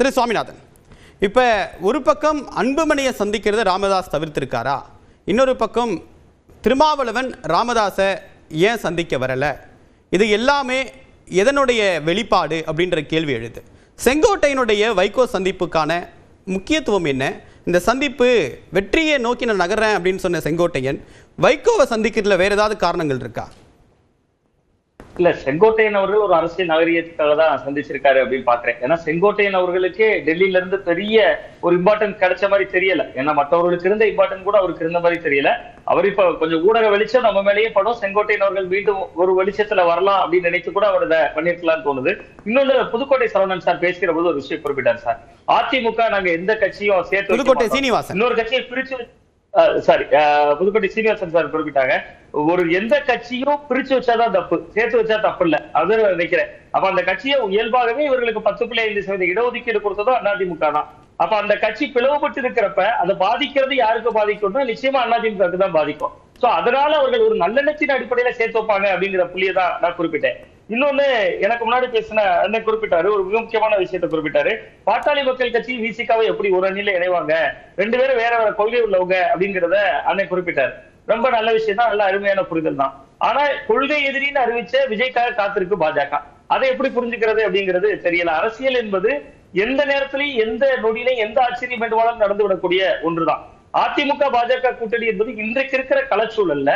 திரு சுவாமிநாதன். இப்போ ஒரு பக்கம் அன்புமணியை சந்திக்கிறத ராமதாஸ் தவிர்த்திருக்காரா? இன்னொரு பக்கம் திருமாவளவன் ராமதாஸை ஏன் சந்திக்க வரலை? இது எல்லாமே எதனுடைய வெளிப்பாடு அப்படின்ற கேள்வி எழுது. செங்கோட்டையினுடைய வைகோ சந்திப்புக்கான முக்கியத்துவம் என்ன? இந்த சந்திப்பு வெற்றியை நோக்கி நான் நகர்றேன் அப்படின்னு சொன்ன செங்கோட்டையன் வைகோவை சந்திக்கிறதுல வேற ஏதாவது காரணங்கள் இருக்கா? இல்ல செங்கோட்டையன் அவர்கள் ஒரு அரசியல் நாகரிகத்துக்காக தான் சந்திச்சிருக்காரு அப்படின்னு பாக்குறேன். ஏன்னா செங்கோட்டையன் அவர்களுக்கு டெல்லியில இருந்து பெரிய ஒரு இம்பார்ட்டன்ட் கிடைச்ச மாதிரி தெரியல. ஏன்னா மற்றவர்களுக்கு இருந்த இம்பார்ட்டன்ட் கூட அவருக்கு இருந்த மாதிரி தெரியல. அவர் இப்ப கொஞ்சம் ஊடக வெளிச்சம் நம்ம மேலேயே படம். செங்கோட்டையன் அவர்கள் மீண்டும் ஒரு வெளிச்சத்துல வரலாம் அப்படின்னு நினைத்து கூட அவர் இதை பண்ணிருக்கலாம்னு தோணுது. இன்னொன்னு புதுக்கோட்டை சரவணன் சார் பேசுகிற போது ஒரு விஷயம் குறிப்பிட்டார் சார். அதிமுக நாங்க எந்த கட்சியும் சேர்த்து. இன்னொரு கட்சியை பிரிச்சு சாரி புதுக்கோட்டை சீனிவாசன் சார் குறிப்பிட்டாங்க. ஒரு எந்த கட்சியும் பிரிச்சு வச்சாதான் தப்பு. சேர்த்து வச்சா தப்பு இல்ல அது நினைக்கிறேன். அப்ப அந்த கட்சியை இயல்பாகவே இவர்களுக்கு பத்து புள்ளி ஐந்து சதவீத இடஒதுக்கீடு கொடுத்ததும் அதிமுக தான். அப்ப அந்த கட்சி பிளவுபட்டு இருக்கிறப்ப அதை பாதிக்கிறது யாருக்கு பாதிக்கும்னா நிச்சயமா அதிமுகவுக்கு தான் பாதிக்கும். சோ அதனால அவர்கள் ஒரு நல்லெண்ணத்தின் அடிப்படையில சேர்த்து வைப்பாங்க அப்படிங்கிற புள்ளியை தான் நான் குறிப்பிட்டேன். இன்னொன்னு எனக்கு முன்னாடி பேசின அண்ணன் குறிப்பிட்டாரு ஒரு மிக முக்கியமான விஷயத்தை குறிப்பிட்டாரு. பாட்டாளி மக்கள் கட்சி விசிகாவை எப்படி ஒரு அணியில இணைவாங்க? ரெண்டு பேரும் வேற வேற கொள்கை உள்ளவங்க அப்படிங்கிறத அண்ணன் குறிப்பிட்டாரு. ரொம்ப நல்ல விஷயம் தான் நல்ல அருமையான புரிதல் தான். ஆனா கொள்கை எதிரின்னு அறிவிச்ச விஜய்க்காக காத்திருக்கு பாஜக. அதை எப்படி புரிஞ்சுக்கிறது அப்படிங்கிறது தெரியல. அரசியல் என்பது எந்த நேரத்திலையும் எந்த நொடியிலையும் எந்த ஆச்சரியம் வேண்டுமானாலும் நடந்து விடக்கூடிய ஒன்றுதான். அதிமுக பாஜக கூட்டணி என்பது இன்றைக்கு இருக்கிற கலச்சூழல்ல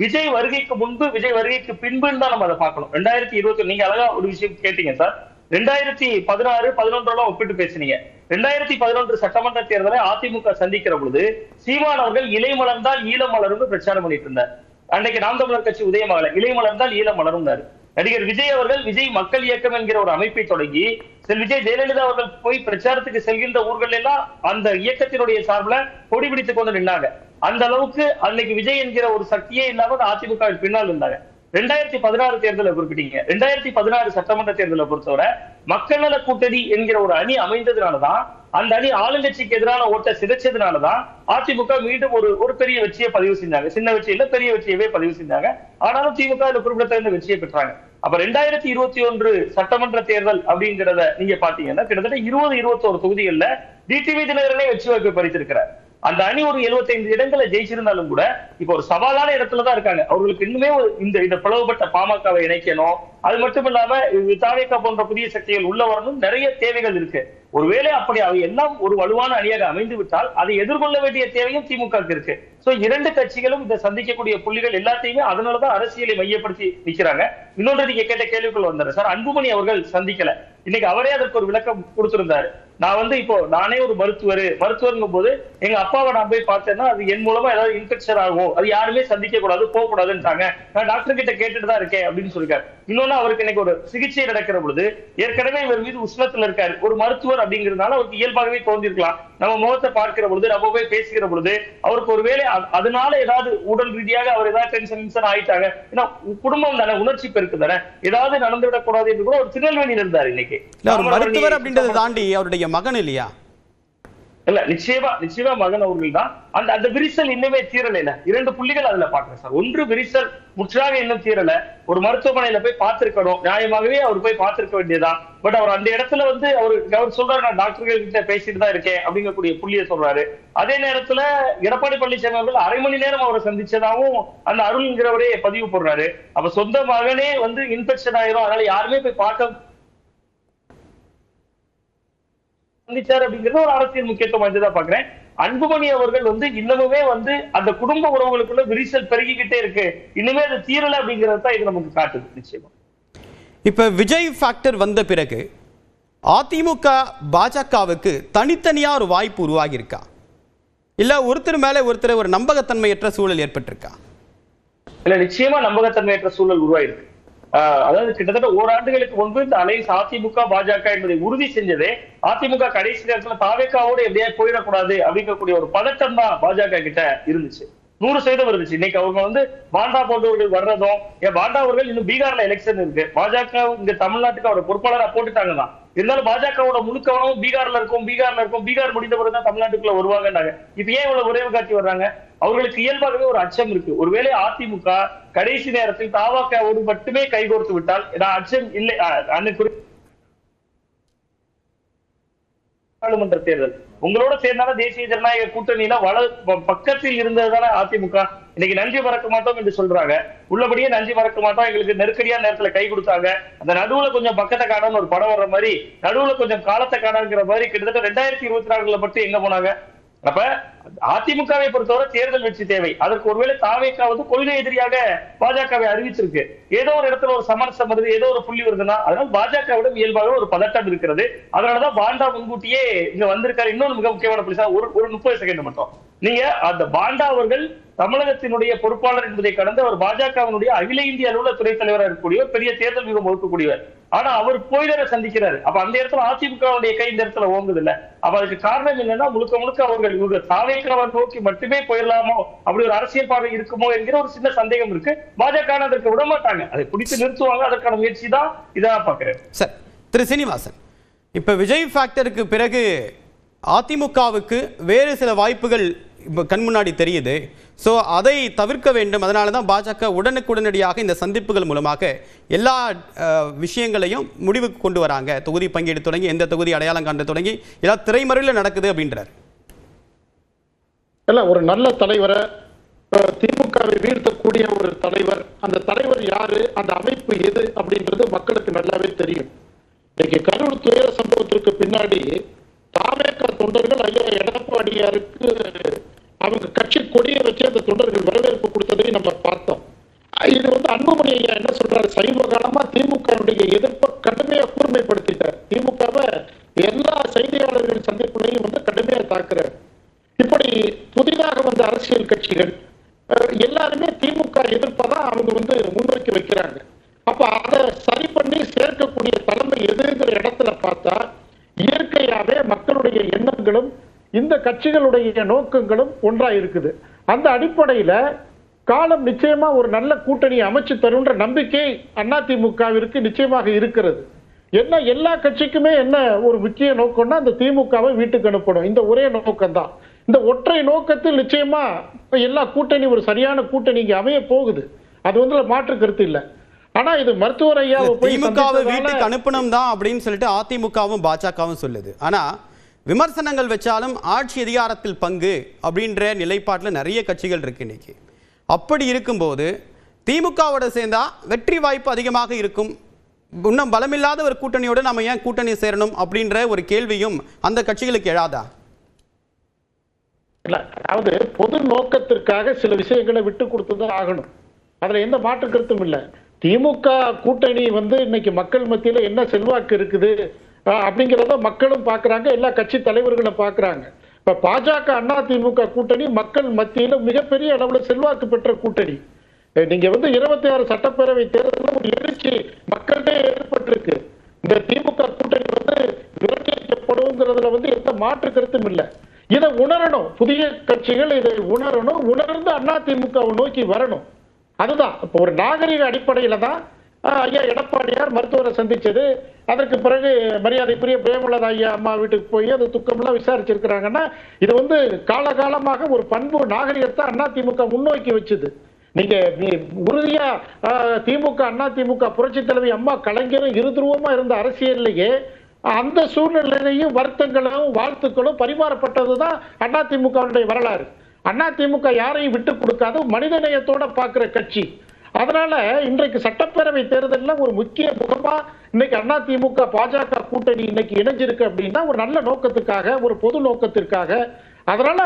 விஜய் வருகைக்கு முன்பு விஜய் வருகைக்கு பின்புன்னு தான் நம்ம அதை பார்க்கணும். ரெண்டாயிரத்தி இருபத்தி நீங்க அழகா ஒரு விஷயம் கேட்டீங்க சார். ரெண்டாயிரத்தி பதினாறு பதினொன்றெல்லாம் ஒப்பிட்டு பேசுனீங்க. ரெண்டாயிரத்தி பதினொன்று சட்டமன்ற தேர்தலை அதிமுக சந்திக்கிற பொழுது சீமான் அவர்கள் இலை மலர்ந்தால் ஈழம் மலரும்னு பிரச்சாரம் பண்ணிட்டு இருந்தார். அன்னைக்கு நாம் தமிழர் கட்சி உதயமாகல. இலை மலர்ந்தால் ஈழம் மலரும்னாரு. நடிகர் விஜய் அவர்கள் விஜய் மக்கள் இயக்கம் என்கிற ஒரு அமைப்பை தொடங்கி செல் விஜய் ஜெயலலிதா அவர்கள் போய் பிரச்சாரத்துக்கு செல்கின்ற ஊர்கள் எல்லாம் அந்த இயக்கத்தினுடைய சார்பில் கொடி பிடித்துக் கொண்டு நின்னாங்க. அந்த அளவுக்கு அன்னைக்கு விஜய் என்கிற ஒரு சக்தியே இல்லாம அதிமுக பின்னால் இருந்தாங்க. ரெண்டாயிரத்தி பதினாறு தேர்தலை குறிப்பிட்டீங்க. ரெண்டாயிரத்தி பதினாறு சட்டமன்ற தேர்தலை பொறுத்தவரை மக்கள் நல கூட்டணி என்கிற ஒரு அணி அமைந்ததுனாலதான் அந்த அணி ஆளுங்கட்சிக்கு எதிரான ஓட்டை சிதைச்சதுனாலதான் அதிமுக மீண்டும் ஒரு ஒரு பெரிய வெற்றியை பதிவு செஞ்சாங்க. சின்ன வெற்றி இல்ல பெரிய வெற்றியவே பதிவு செஞ்சாங்க. ஆனாலும் திமுக இந்த குறிப்பிடத்தகுந்த வெற்றியை பெற்றாங்க. அப்ப ரெண்டாயிரத்தி இருபத்தி ஒன்று சட்டமன்ற தேர்தல் அப்படிங்கிறத நீங்க பாத்தீங்கன்னா கிட்டத்தட்ட இருபது இருபத்தோரு தொகுதிகளில் டிடிவி தினகரனே வெற்றி வாய்ப்பை பறித்திருக்கிறார். அந்த அணி ஒரு 75 இடங்களை ஜெயிச்சிருந்தாலும் கூட இப்ப ஒரு சவாலான இடத்துல தான் இருக்காங்க. அவர்களுக்கு இன்னுமே ஒரு இந்த இந்த பிளவுபட்ட பாமகவை இணைக்கணும். அது மட்டும் இல்லாம தாவேக்கா போன்ற புதிய சக்திகள் உள்ள வரணும். நிறைய தேவைகள் இருக்கு. ஒருவேளை அப்படி அவை எல்லாம் ஒரு வலுவான அணியாக அமைந்து விட்டால் அதை எதிர்கொள்ள வேண்டிய தேவையும் திமுக இருக்கு. சோ இரண்டு கட்சிகளும் இதை சந்திக்கக்கூடிய புள்ளிகள் எல்லாத்தையுமே அதனாலதான் அரசியலை மையப்படுத்தி நிக்கிறாங்க. இன்னொன்று நீங்க கேட்ட கேள்விக்குள்ள வந்தாரு சார் அன்புமணி அவர்கள் சந்திக்கல. இன்னைக்கு அவரே அதற்கு ஒரு விளக்கம் கொடுத்திருந்தாரு. நான் வந்து இப்போ நானே ஒரு மருத்துவர். மருத்துவருங்கும் போது எங்க அப்பாவை நான் போய் பார்த்தேன்னா அது என் மூலமா ஏதாவது இன்ஃபெக்ஷன் ஆகும்? அது யாருமே சந்திக்க கூடாது போக கூடாதுன்றாங்க நான் டாக்டர் கிட்ட கேட்டுட்டு தான் இருக்கேன் அப்படின்னு சொல்லிருக்காரு. இன்னொன்னு அவருக்கு இன்னைக்கு ஒரு சிகிச்சை நடக்கிற பொழுது ஏற்கனவே இவர் மீது உஷ்ணத்துல இருக்காரு. ஒரு மருத்துவர் அப்படிங்கிறதுனால அவருக்கு இயல்பாகவே தோன்றிருக்கலாம். நம்ம முகத்தை பார்க்கிற பொழுது நம்ம போய் பேசுகிற பொழுது அவருக்கு ஒருவேளை அதனால ஏதாவது உடல் ரீதியாக அவர் ஏதாவது டென்ஷன் டென்ஷன் ஆயிட்டாங்க. ஏன்னா குடும்பம் தானே உணர்ச்சி பெருக்கு தானே. ஏதாவது நடந்து விடக்கூடாது என்று கூட ஒரு திருநெல்வேலியில் இருந்தார் இன்னைக்கு. மருத்துவர் அப்படின்றத தாண்டி அவருடைய மகன் இல்லையா? இல்ல நிச்சயமா நிச்சயமா மகன் அவர்கள் தான் அந்த அந்த விரிசல் இன்னுமே தீரல இல்ல. இரண்டு புள்ளிகள் அதுல பாக்குறேன் சார். ஒன்று விரிசல் முற்றாக இன்னும் தீரல. ஒரு மருத்துவமனையில போய் பார்த்திருக்கணும். நியாயமாகவே அவர் போய் பார்த்திருக்க வேண்டியதுதான். பட் அவர் அந்த இடத்துல வந்து அவர் அவர் சொல்றாரு நான் டாக்டர்கள் கிட்ட பேசிட்டு தான் இருக்கேன் அப்படிங்கக்கூடிய புள்ளிய சொல்றாரு. அதே நேரத்துல எடப்பாடி பழனிசாமி அவர்கள் அரை மணி நேரம் அவரை சந்திச்சதாகவும் அந்த அருள்ங்கிறவரே பதிவு போடுறாரு. அப்ப சொந்த மகனே வந்து இன்ஃபெக்ஷன் ஆயிரும். அதனால யாருமே போய் பார்க்க சந்திச்சார் அப்படிங்கிறது ஒரு அரசியல் முக்கியத்துவம் வாய்ந்ததா பாக்குறேன் அன்புமணி அவர்கள் வந்து இன்னமுமே வந்து அந்த குடும்ப உறவுகளுக்குள்ள விரிசல் பெருகிக்கிட்டே இருக்கு. இன்னுமே அது தீரல அப்படிங்கிறது தான் இது நமக்கு காட்டுது நிச்சயமா. இப்ப விஜய் ஃபேக்டர் வந்த பிறகு அதிமுக பாஜகவுக்கு தனித்தனியா ஒரு வாய்ப்பு உருவாகி இருக்கா இல்ல ஒருத்தர் மேல ஒருத்தர் ஒரு நம்பகத்தன்மையற்ற சூழல் ஏற்பட்டிருக்கா? இல்ல நிச்சயமா நம்பகத்தன்மையற்ற சூழல் உருவாயிருக்கு. அதாவது கிட்டத்தட்ட ஓராண்டுகளுக்கு முன்பு இந்த அலைன்ஸ் அதிமுக பாஜக என்பதை உறுதி செஞ்சதே அதிமுக கடைசி நேரத்துல தாவேக்காவோட எப்படியா போயிடக்கூடாது அப்படிங்கக்கூடிய ஒரு பதட்டம் தான் பாஜக கிட்ட இருந்துச்சு. நூறு சதவீதம் இருந்துச்சு. இன்னைக்கு அவங்க வந்து பாண்டா போன்றவர்கள் வர்றதும் ஏன் பாண்டா அவர்கள் இன்னும் பீகார்ல எலெக்ஷன் இருக்கு. பாஜக இங்க தமிழ்நாட்டுக்கு அவரை பொறுப்பாளராக போட்டுட்டாங்க தான் இருந்தாலும் பாஜகவோட முழுக்கவனும் பீகார்ல இருக்கும் பீகார்ல இருக்கும் பீகார் முடிந்த பிறகு தான் தமிழ்நாட்டுக்குள்ள வருவாங்கன்றாங்க. இப்ப ஏன் இவ்வளவு உறவு காட்டி வர்றாங்க? அவர்களுக்கு இயல்பாகவே ஒரு அச்சம் இருக்கு. ஒருவேளை அதிமுக கடைசி நேரத்தில் தாவாக்காவோடு மட்டுமே கைகோர்த்து விட்டால் நான் அச்சம் இல்லை நாடாளுமன்ற தேர்தல். உங்களோட சேர்ந்தாலும் தேசிய ஜனநாயக கூட்டணியில வள பக்கத்தில் இருந்ததுதானே அதிமுக. இன்னைக்கு நன்றி மறக்க மாட்டோம் என்று சொல்றாங்க. உள்ளபடியே நன்றி மறக்க மாட்டோம். எங்களுக்கு நெருக்கடியான நேரத்துல கை கொடுத்தாங்க. அந்த நடுவுல கொஞ்சம் பக்கத்தை காணன்னு ஒரு படம் வர்ற மாதிரி நடுவுல கொஞ்சம் காலத்தை காணங்கிற மாதிரி கிட்டத்தட்ட ரெண்டாயிரத்தி இருபத்தி நாலுல மட்டும் எங்க போனாங்க? அப்ப அதிமுகவை பொறுத்தவரை தேர்தல் வெற்றி தேவை. அதற்கு ஒருவேளை தாவேக்கா வந்து கொள்கை எதிரியாக பாஜகவை அறிவிச்சிருக்கு. ஏதோ ஒரு இடத்துல ஒரு சமரசம் வருது ஏதோ ஒரு புள்ளி வருதுன்னா அதனால பாஜகவிடம் இயல்பாக ஒரு பதட்டம் இருக்கிறது. அதனாலதான் பாண்டா முன்கூட்டியே இங்க வந்திருக்காரு. இன்னொரு மிக முக்கியமான புள்ளி ஒரு ஒரு முப்பது செகண்ட் மட்டும். நீங்க அந்த பாண்டா அவர்கள் தமிழகத்தினுடைய பொறுப்பாளர் என்பதை கடந்து அவர் பாஜகவினுடைய அகில இந்திய அளவுல துறை தலைவராக இருக்கக்கூடியவர் பெரிய தேர்தல் வியூகம் வகுக்கக்கூடியவர். ஆனா அவர் போயிடற சந்திக்கிறாரு. அப்ப அந்த இடத்துல அதிமுகவுடைய கை இந்த இடத்துல ஓங்குது இல்ல அப்ப அதுக்கு காரணம் என்னன்னா முழுக்க முழுக்க அவர்கள் இவங்க தாவேக்கிறவர் நோக்கி மட்டுமே போயிடலாமோ அப்படி ஒரு அரசியல் பார்வை இருக்குமோ என்கிற ஒரு சின்ன சந்தேகம் இருக்கு. பாஜக அதற்கு விட மாட்டாங்க. அதை பிடித்து நிறுத்துவாங்க. அதற்கான முயற்சி தான் இதா பாக்குறேன் சார் திரு சீனிவாசன் இப்ப விஜய் ஃபேக்டருக்கு பிறகு அதிமுகவுக்கு வேறு சில வாய்ப்புகள் இப்போ கண் முன்னாடி தெரியுது. ஸோ அதை தவிர்க்க வேண்டும். அதனால தான் பாஜக உடனுக்குடனடியாக இந்த சந்திப்புகள் மூலமாக எல்லா விஷயங்களையும் முடிவுக்கு கொண்டு வராங்க. தொகுதி பங்கீடு தொடங்கி எந்த தொகுதி அடையாளம் காண்ட தொடங்கி எல்லாம் திரைமறையில் நடக்குது அப்படின்றார். இல்லை ஒரு நல்ல தலைவரை திமுகவை வீழ்த்தக்கூடிய ஒரு தலைவர் அந்த தலைவர் யாரு அந்த அமைப்பு எது அப்படின்றது மக்களுக்கு நல்லாவே தெரியும். இன்னைக்கு கரூர் துயர சம்பவத்திற்கு பின்னாடி தாவே தாவேக்க தொண்டர்கள் ஐயா எடப்பாடியாருக்கு அவங்க கட்சி கொடியை வச்சு அந்த தொண்டர்கள் வரவேற்பு கொடுத்ததையும் நம்ம பார்த்தோம். இது வந்து அன்புமணி ஐயா என்ன சொல்றாரு? சைவ காலமா திமுகவுடைய எதிர்ப்பை கடுமையா கூர்மைப்படுத்திட்டார். திமுகவை எல்லா செய்தியாளர்கள் சந்திப்புலையும் வந்து கடுமையா தாக்குறார். இப்படி புதிதாக வந்த அரசியல் கட்சிகள் எல்லாருமே திமுக எதிர்ப்பதான் அவங்க வந்து முன்வைக்க வைக்கிறாங்க. அப்ப அதை சரி பண்ணி சேர்க்கக்கூடிய தலைமை எதுங்கிற இடத்துல பார்த்தா இயற்கையாகவே மக்களுடைய எண்ணங்களும் இந்த கட்சிகளுடைய நோக்கங்களும் ஒன்றா இருக்குது அந்த அடிப்படையில காலம் நிச்சயமா ஒரு நல்ல கூட்டணி அமைச்சு தருன்ற நம்பிக்கை அதிமுகவிற்கு நிச்சயமாக இருக்கிறது. என்ன எல்லா கட்சிக்குமே என்ன ஒரு முக்கிய நோக்கம்னா அந்த திமுகவை வீட்டுக்கு அனுப்பணும். இந்த ஒரே நோக்கம் தான் இந்த ஒற்றை நோக்கத்தில் நிச்சயமா எல்லா கூட்டணி ஒரு சரியான கூட்டணி இங்கே அமைய போகுது அது வந்து மாற்று கருத்து இல்லை. ஆனா இது மருத்துவர் போய் திமுகவை வீட்டுக்கு அனுப்பணும் தான் அப்படின்னு சொல்லிட்டு அதிமுகவும் பாஜகவும் சொல்லுது. ஆனா விமர்சனங்கள் வச்சாலும் ஆட்சி அதிகாரத்தில் பங்கு அப்படின்ற நிலைப்பாட்டில் நிறைய கட்சிகள் இருக்கு இன்னைக்கு. அப்படி இருக்கும்போது திமுகவோட சேர்ந்தா வெற்றி வாய்ப்பு அதிகமாக இருக்கும். இன்னும் பலமில்லாத ஒரு கூட்டணியோட நம்ம ஏன் கூட்டணி சேரணும் அப்படின்ற ஒரு கேள்வியும் அந்த கட்சிகளுக்கு எழாதா? இல்ல அதாவது பொது நோக்கத்திற்காக சில விஷயங்களை விட்டு கொடுத்துதான் ஆகணும். அதுல எந்த மாற்று கருத்தும் இல்ல. திமுக கூட்டணி வந்து இன்னைக்கு மக்கள் மத்தியில் என்ன செல்வாக்கு இருக்குது? அப்படிங்கிறத மக்களும் பார்க்குறாங்க எல்லா கட்சி தலைவர்களும் பார்க்குறாங்க இப்போ பாஜக அண்ணா திமுக கூட்டணி மக்கள் மத்தியில் மிகப்பெரிய அளவில் செல்வாக்கு பெற்ற கூட்டணி. நீங்கள் வந்து இருபத்தி ஆறு சட்டப்பேரவை தேர்தலில் ஒரு எழுச்சி மக்கள்கிட்டே ஏற்பட்டிருக்கு. இந்த திமுக கூட்டணி வந்து விரட்டியடிக்கப்படுங்கிறதுல வந்து எந்த மாற்று கருத்தும் இல்லை. இதை உணரணும். புதிய கட்சிகள் இதை உணரணும். உணர்ந்து அதிமுகவை நோக்கி வரணும். அதுதான். இப்போ ஒரு நாகரிக அடிப்படையில் தான் ஐயா எடப்பாடியார் மருத்துவரை சந்தித்தது அதற்கு பிறகு மரியாதைக்குரிய பிரேமலதா ஐயா அம்மா வீட்டுக்கு போய் அந்த துக்கம்லாம் விசாரிச்சிருக்கிறாங்கன்னா இது வந்து காலகாலமாக ஒரு பண்பு நாகரிகத்தை அதிமுக முன்னோக்கி வச்சுது. நீங்க நீ- உறுதியா திமுக அண்ணா திமுக புரட்சி தலைவி அம்மா கலைஞரும் இருதுருவமா இருந்த அரசியல்லையே அந்த சூழ்நிலையிலையும் வருத்தங்களும் வாழ்த்துக்களும் பரிமாறப்பட்டது தான் அதிமுகவுடைய வரலாறு. அதிமுக யாரையும் விட்டு கொடுக்காது மனிதநேயத்தோட பார்க்கிற கட்சி. அதனால இன்றைக்கு சட்டப்பேரவை தேர்தலில் ஒரு முக்கிய முகமா இன்னைக்கு அதிமுக பாஜக கூட்டணி இன்னைக்கு இணைஞ்சிருக்கு அப்படின்னா ஒரு நல்ல நோக்கத்துக்காக ஒரு பொது நோக்கத்திற்காக. அதனால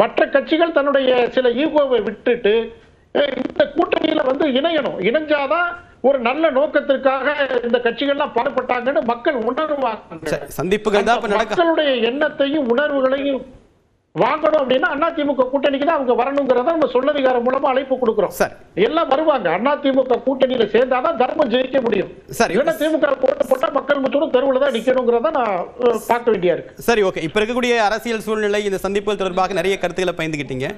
மற்ற கட்சிகள் தன்னுடைய சில ஈகோவை விட்டுட்டு இந்த கூட்டணியில வந்து இணையணும். இணைஞ்சாதான் ஒரு நல்ல நோக்கத்திற்காக இந்த கட்சிகள்லாம் பாடுபட்டாங்கன்னு மக்கள் உணர்வாங்க. சந்திப்புகள் மக்களுடைய எண்ணத்தையும் உணர்வுகளையும் வாங்கணும் அப்படின்னா அதிமுக கூட்டணிக்கு தான் அவங்க வரணுங்கிறத நம்ம சொல்லதிகாரம் மூலமா அழைப்பு கொடுக்கிறோம். சரி. எல்லாம் வருவாங்க. அதிமுக கூட்டணியில சேர்ந்தாதான் தர்மம் ஜெயிக்க முடியும். சரி. இல்லைன்னா திமுக போட்டு போட்டா மக்கள் மட்டும் தெருவுல தான் நிக்கணுங்கிறத நான் பார்க்க வேண்டியா இருக்கு. சரி ஓகே. இப்போ இருக்கக்கூடிய அரசியல் சூழ்நிலை இந்த சந்திப்புகள் தொடர்பாக நிறைய கருத்துக்களை பயந்துக்கிட்டீங்க